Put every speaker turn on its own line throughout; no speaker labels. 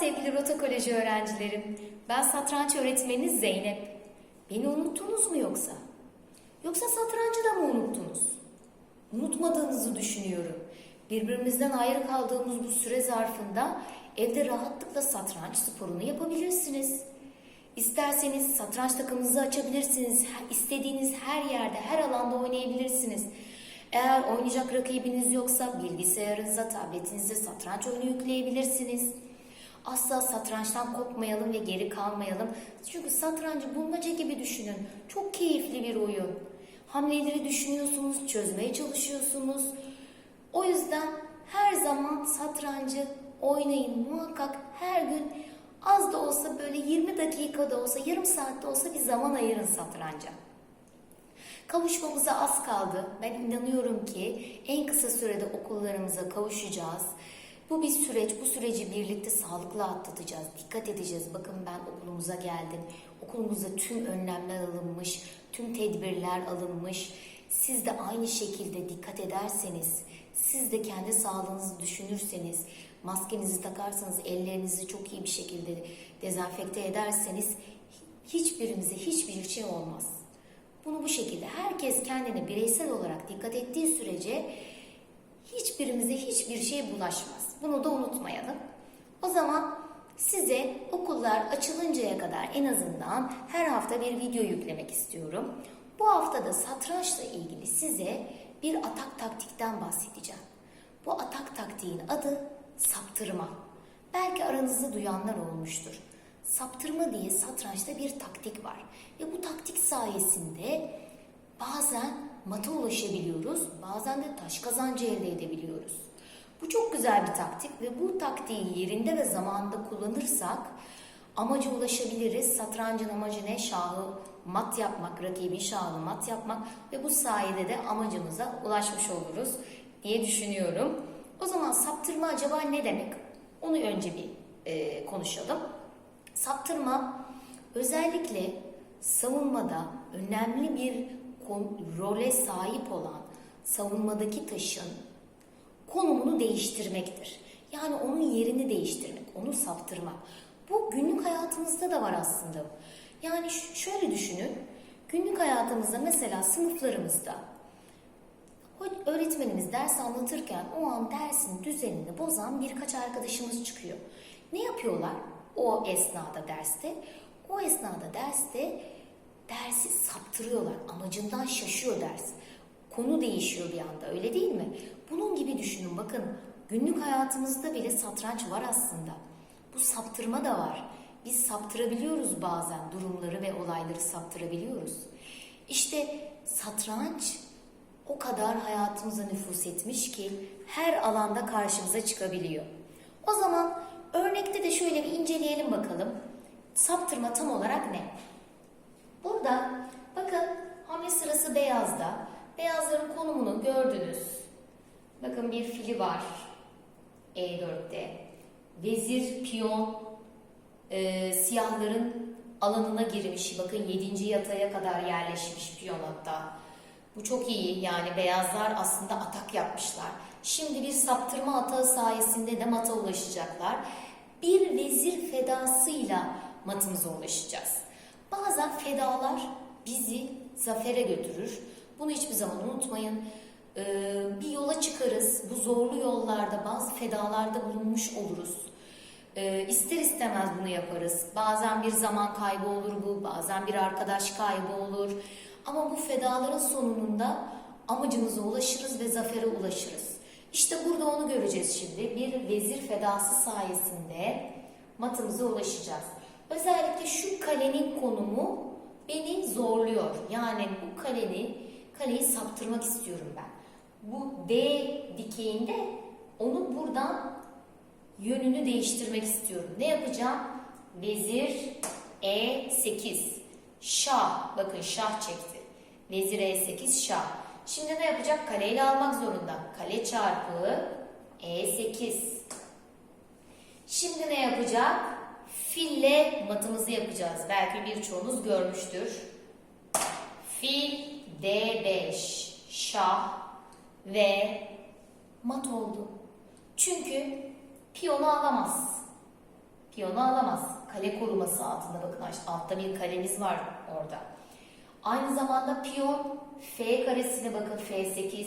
sevgili Rota Koleji öğrencilerim. Ben satranç öğretmeniniz Zeynep. Beni unuttunuz mu yoksa? Yoksa satrancı da mı unuttunuz? Unutmadığınızı düşünüyorum. Birbirimizden ayrı kaldığımız bu süre zarfında evde rahatlıkla satranç sporunu yapabilirsiniz. İsterseniz satranç takımınızı açabilirsiniz. İstediğiniz her yerde, her alanda oynayabilirsiniz. Eğer oynayacak rakibiniz yoksa bilgisayarınıza, tabletinize satranç oyunu yükleyebilirsiniz. Asla satrançtan kopmayalım ve geri kalmayalım. Çünkü satrancı bulmaca gibi düşünün. Çok keyifli bir oyun. Hamleleri düşünüyorsunuz, çözmeye çalışıyorsunuz. O yüzden her zaman satrancı oynayın muhakkak her gün az da olsa böyle 20 dakika da olsa yarım saat de olsa bir zaman ayırın satranca. Kavuşmamıza az kaldı. Ben inanıyorum ki en kısa sürede okullarımıza kavuşacağız. Bu bir süreç. Bu süreci birlikte sağlıklı atlatacağız. Dikkat edeceğiz. Bakın ben okulumuza geldim. Okulumuzda tüm önlemler alınmış, tüm tedbirler alınmış. Siz de aynı şekilde dikkat ederseniz, siz de kendi sağlığınızı düşünürseniz, maskenizi takarsanız, ellerinizi çok iyi bir şekilde dezenfekte ederseniz hiçbirimize hiçbir şey olmaz. Bunu bu şekilde herkes kendine bireysel olarak dikkat ettiği sürece hiçbirimize hiçbir şey bulaşmaz. Bunu da unutmayalım. O zaman size okullar açılıncaya kadar en azından her hafta bir video yüklemek istiyorum. Bu hafta da satrançla ilgili size bir atak taktikten bahsedeceğim. Bu atak taktiğin adı saptırma. Belki aranızda duyanlar olmuştur. Saptırma diye satrançta bir taktik var. Ve bu taktik sayesinde bazen mata ulaşabiliyoruz, bazen de taş kazancı elde edebiliyoruz. Bu çok güzel bir taktik ve bu taktiği yerinde ve zamanında kullanırsak amaca ulaşabiliriz. Satrancın amacı ne? Şahı mat yapmak, rakibin şahını mat yapmak ve bu sayede de amacımıza ulaşmış oluruz diye düşünüyorum. O zaman saptırma acaba ne demek? Onu önce bir e, konuşalım. Saptırma özellikle savunmada önemli bir role sahip olan savunmadaki taşın konumunu değiştirmektir. Yani onun yerini değiştirmek, onu saptırmak. Bu günlük hayatımızda da var aslında. Yani şöyle düşünün. Günlük hayatımızda mesela sınıflarımızda öğretmenimiz ders anlatırken o an dersin düzenini bozan birkaç arkadaşımız çıkıyor. Ne yapıyorlar o esnada derste? O esnada derste dersi saptırıyorlar. Amacından şaşıyor ders. Konu değişiyor bir anda öyle değil mi? Gibi düşünün bakın günlük hayatımızda bile satranç var aslında. Bu saptırma da var. Biz saptırabiliyoruz bazen durumları ve olayları saptırabiliyoruz. İşte satranç o kadar hayatımıza nüfus etmiş ki her alanda karşımıza çıkabiliyor. O zaman örnekte de şöyle bir inceleyelim bakalım. Saptırma tam olarak ne? Burada bakın hamle sırası beyazda. Beyazların konumunu. Bakın bir fili var E4'te. Vezir, piyon e, siyahların alanına girmiş. Bakın 7. yataya kadar yerleşmiş piyon hatta. Bu çok iyi yani beyazlar aslında atak yapmışlar. Şimdi bir saptırma atağı sayesinde de mata ulaşacaklar. Bir vezir fedasıyla matımıza ulaşacağız. Bazen fedalar bizi zafere götürür. Bunu hiçbir zaman unutmayın. Ee, bir çıkarız. Bu zorlu yollarda bazı fedalarda bulunmuş oluruz. Ee, ister istemez bunu yaparız. Bazen bir zaman kaybı olur bu, bazen bir arkadaş kaybı olur. Ama bu fedaların sonunda amacımıza ulaşırız ve zafere ulaşırız. İşte burada onu göreceğiz şimdi. Bir vezir fedası sayesinde matımıza ulaşacağız. Özellikle şu kalenin konumu beni zorluyor. Yani bu kalenin kaleyi saptırmak istiyorum ben. Bu D dikeyinde onu buradan yönünü değiştirmek istiyorum. Ne yapacağım? Vezir E8. Şah. Bakın şah çekti. Vezir E8 şah. Şimdi ne yapacak? Kaleyle almak zorunda. Kale çarpı E8. Şimdi ne yapacak? Fille matımızı yapacağız. Belki birçoğunuz görmüştür. Fil D5 şah ve mat oldu. Çünkü piyonu alamaz. piyonu alamaz. Kale koruması altında bakın altta bir kalemiz var orada. Aynı zamanda piyon F karesine bakın F8,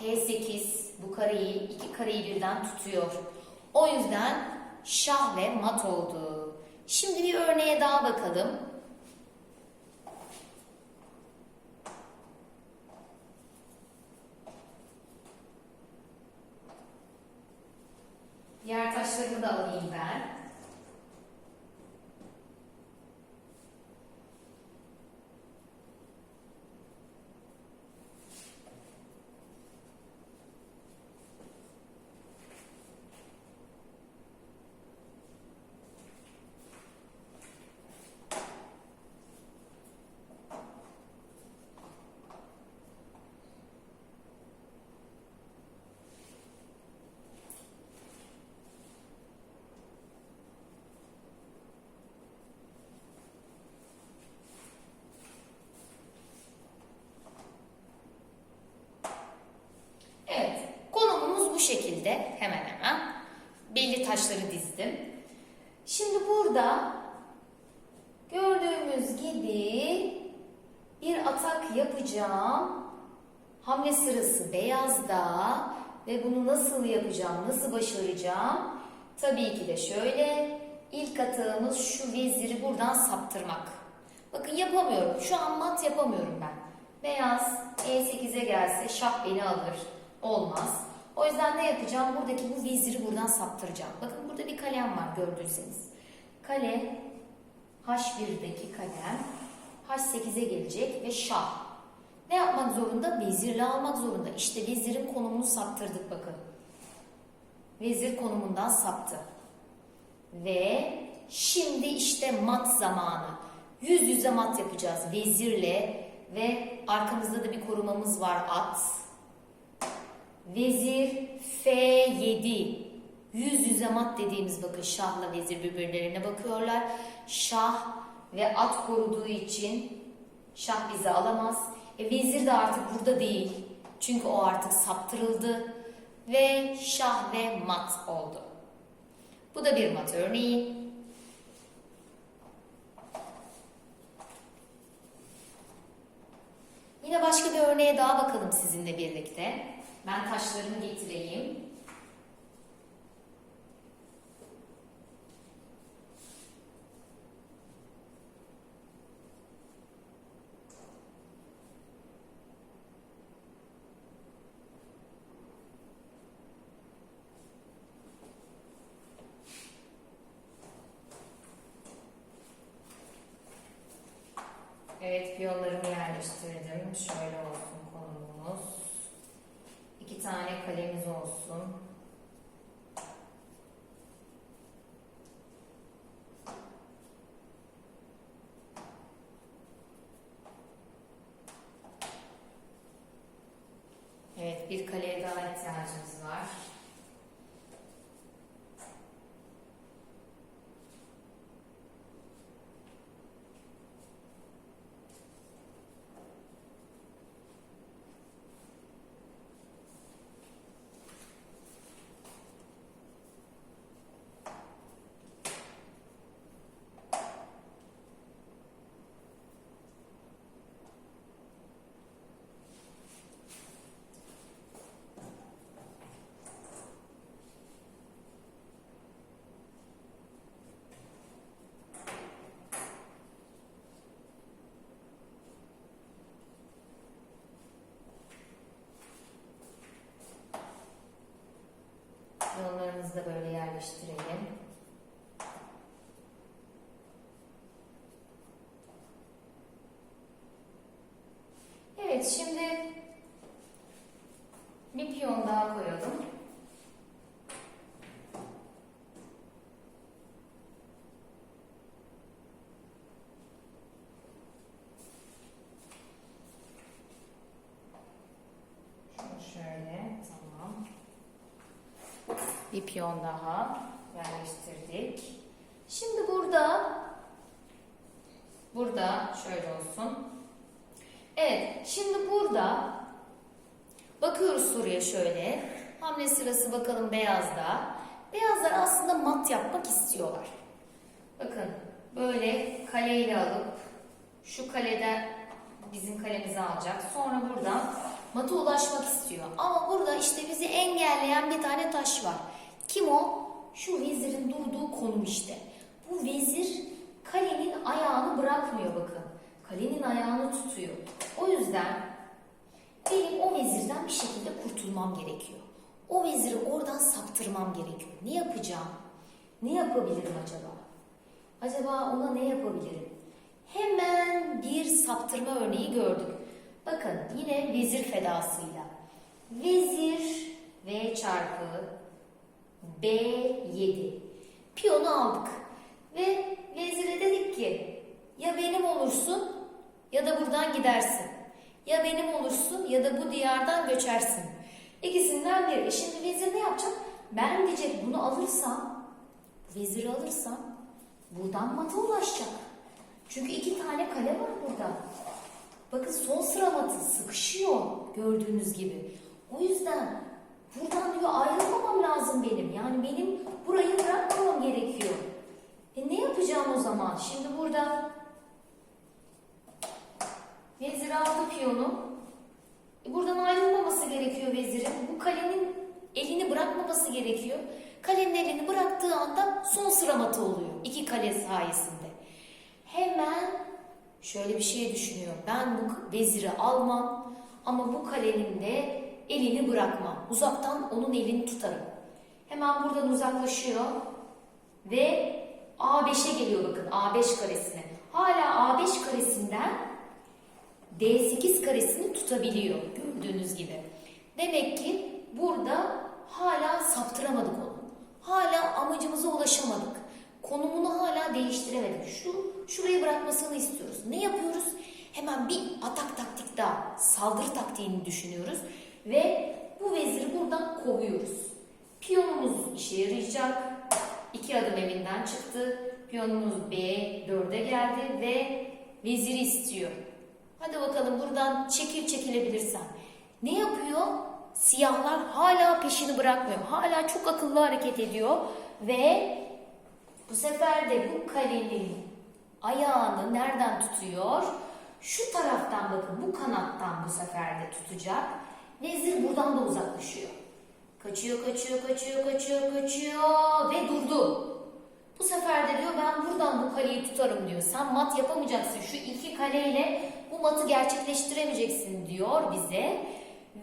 H8 bu kareyi iki kareyi birden tutuyor. O yüzden şah ve mat oldu. Şimdi bir örneğe daha bakalım. Taşlarımı da alayım ben. Bir atak yapacağım. Hamle sırası beyazda ve bunu nasıl yapacağım, nasıl başaracağım? Tabii ki de şöyle. İlk atağımız şu veziri buradan saptırmak. Bakın yapamıyorum. Şu an mat yapamıyorum ben. Beyaz E8'e gelse şah beni alır. Olmaz. O yüzden ne yapacağım? Buradaki bu veziri buradan saptıracağım. Bakın burada bir kalem var gördüyseniz. Kale H1'deki kalem H8'e gelecek ve şah. Ne yapmak zorunda? Vezirle almak zorunda. İşte vezirin konumunu saptırdık bakın. Vezir konumundan saptı. Ve şimdi işte mat zamanı. Yüz yüze mat yapacağız vezirle ve arkamızda da bir korumamız var at. Vezir F7. Yüz yüze mat dediğimiz bakın şahla vezir birbirlerine bakıyorlar. Şah ve at koruduğu için şah bizi alamaz. E, vezir de artık burada değil. Çünkü o artık saptırıldı. Ve şah ve mat oldu. Bu da bir mat örneği. Yine başka bir örneğe daha bakalım sizinle birlikte. Ben taşlarımı getireyim. Piyonlarımı yerleştirdim. Şöyle olsun konumumuz. İki tane kalemiz olsun. Evet, bir kaleye daha ihtiyacımız var. Da böyle yerleştirelim. Evet, şimdi bir piyon daha koyalım. Şunu şöyle, tamam. Bir piyon daha yerleştirdik. Şimdi burada burada şöyle olsun. Evet, şimdi burada bakıyoruz soruya şöyle. Hamle sırası bakalım beyazda. Beyazlar aslında mat yapmak istiyorlar. Bakın böyle kaleyle alıp şu kalede bizim kalemizi alacak. Sonra buradan mata ulaşmak istiyor. Ama burada işte bizi engelleyen bir tane taş var. Kim o? Şu vezirin durduğu konum işte. Bu vezir kalenin ayağını bırakmıyor bakın. Kalenin ayağını tutuyor. O yüzden benim o vezirden bir şekilde kurtulmam gerekiyor. O veziri oradan saptırmam gerekiyor. Ne yapacağım? Ne yapabilirim acaba? Acaba ona ne yapabilirim? Hemen bir saptırma örneği gördük. Bakın yine vezir fedasıyla. Vezir V çarpı B7. Piyonu aldık. Ve vezire dedik ki ya benim olursun ya da buradan gidersin. Ya benim olursun ya da bu diyardan göçersin. İkisinden biri. E Şimdi vezir ne yapacak? Ben diyecek bunu alırsam, veziri alırsam buradan mata ulaşacak. Çünkü iki tane kale var burada. Bakın son sıra matı sıkışıyor gördüğünüz gibi. O yüzden buradan diyor ayrılmamam lazım benim. Yani benim burayı bırakmamam gerekiyor. E ne yapacağım o zaman? Şimdi burada vezir aldı piyonu. E buradan ayrılmaması gerekiyor vezirin. Bu kalenin elini bırakmaması gerekiyor. Kalenin elini bıraktığı anda son sıra matı oluyor. İki kale sayesinde. Hemen şöyle bir şey düşünüyor. Ben bu veziri almam ama bu kalenin de elini bırakmam. Uzaktan onun elini tutarım. Hemen buradan uzaklaşıyor ve A5'e geliyor bakın A5 karesine. Hala A5 karesinden D8 karesini tutabiliyor gördüğünüz gibi. Demek ki burada hala saptıramadık onu. Hala amacımıza ulaşamadık. Konumunu hala değiştiremedik. Şu şurayı bırakmasını istiyoruz. Ne yapıyoruz? Hemen bir atak taktik daha, saldırı taktiğini düşünüyoruz ve bu veziri buradan kovuyoruz. Piyonumuz işe yarayacak. İki adım evinden çıktı. Piyonumuz B4'e geldi ve veziri istiyor. Hadi bakalım buradan çekil çekilebilirsen. Ne yapıyor? Siyahlar hala peşini bırakmıyor. Hala çok akıllı hareket ediyor ve bu sefer de bu kalenin ayağını nereden tutuyor? Şu taraftan bakın bu kanattan bu sefer de tutacak. Vezir buradan da uzaklaşıyor. Kaçıyor, kaçıyor, kaçıyor, kaçıyor, kaçıyor ve durdu. Bu sefer de diyor ben buradan bu kaleyi tutarım diyor. Sen mat yapamayacaksın. Şu iki kaleyle bu matı gerçekleştiremeyeceksin diyor bize.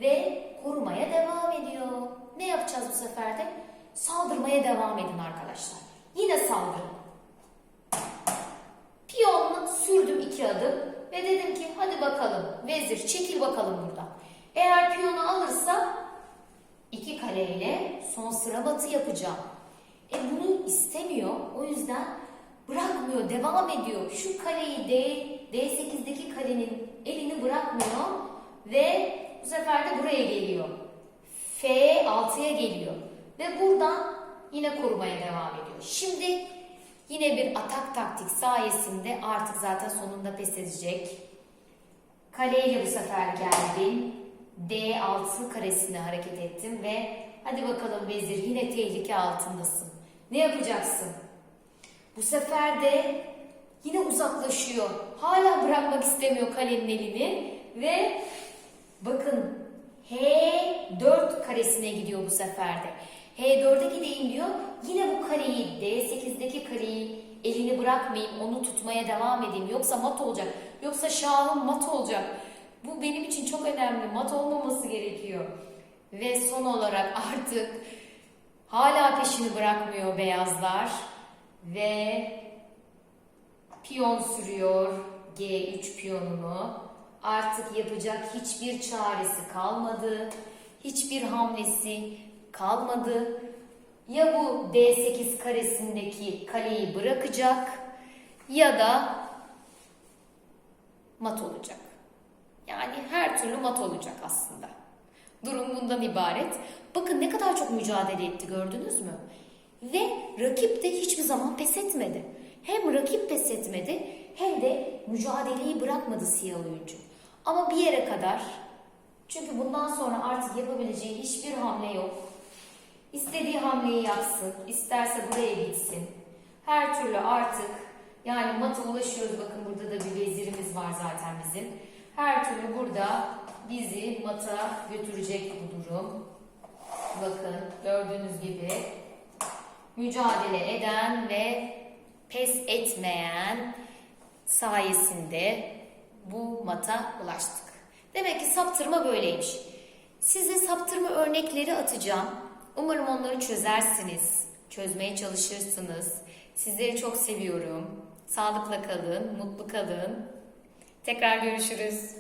Ve korumaya devam ediyor. Ne yapacağız bu sefer de? Saldırmaya devam edin arkadaşlar. Yine saldırın. Piyonla sürdüm iki adım ve dedim ki hadi bakalım vezir çekil bakalım buradan. Eğer piyonu alırsa iki kaleyle son sıra batı yapacağım. E bunu istemiyor. O yüzden bırakmıyor, devam ediyor. Şu kaleyi D, D8'deki kalenin elini bırakmıyor ve bu sefer de buraya geliyor. F6'ya geliyor. Ve buradan yine korumaya devam ediyor. Şimdi yine bir atak taktik sayesinde artık zaten sonunda pes edecek. Kaleyle bu sefer geldim. D6 karesine hareket ettim ve hadi bakalım vezir yine tehlike altındasın. Ne yapacaksın? Bu sefer de yine uzaklaşıyor. Hala bırakmak istemiyor kalenin elini ve bakın H4 karesine gidiyor bu sefer de. H4'e gideyim diyor. Yine bu kareyi D8'deki kareyi elini bırakmayayım, onu tutmaya devam edeyim. Yoksa mat olacak. Yoksa şahım mat olacak. Bu benim için çok önemli. Mat olmaması gerekiyor. Ve son olarak artık hala peşini bırakmıyor beyazlar. Ve piyon sürüyor G3 piyonunu. Artık yapacak hiçbir çaresi kalmadı. Hiçbir hamlesi kalmadı. Ya bu D8 karesindeki kaleyi bırakacak ya da mat olacak. Yani her türlü mat olacak aslında. Durum bundan ibaret. Bakın ne kadar çok mücadele etti gördünüz mü? Ve rakip de hiçbir zaman pes etmedi. Hem rakip pes etmedi hem de mücadeleyi bırakmadı siyah oyuncu. Ama bir yere kadar çünkü bundan sonra artık yapabileceği hiçbir hamle yok. İstediği hamleyi yapsın, isterse buraya gitsin. her türlü artık yani mata ulaşıyoruz. Bakın burada da bir vezirimiz var zaten bizim. Her türlü burada bizi mata götürecek bu durum. Bakın gördüğünüz gibi mücadele eden ve pes etmeyen sayesinde bu mata ulaştık. Demek ki saptırma böyleymiş. Size saptırma örnekleri atacağım. Umarım onları çözersiniz. Çözmeye çalışırsınız. Sizleri çok seviyorum. Sağlıkla kalın, mutlu kalın. Tekrar görüşürüz.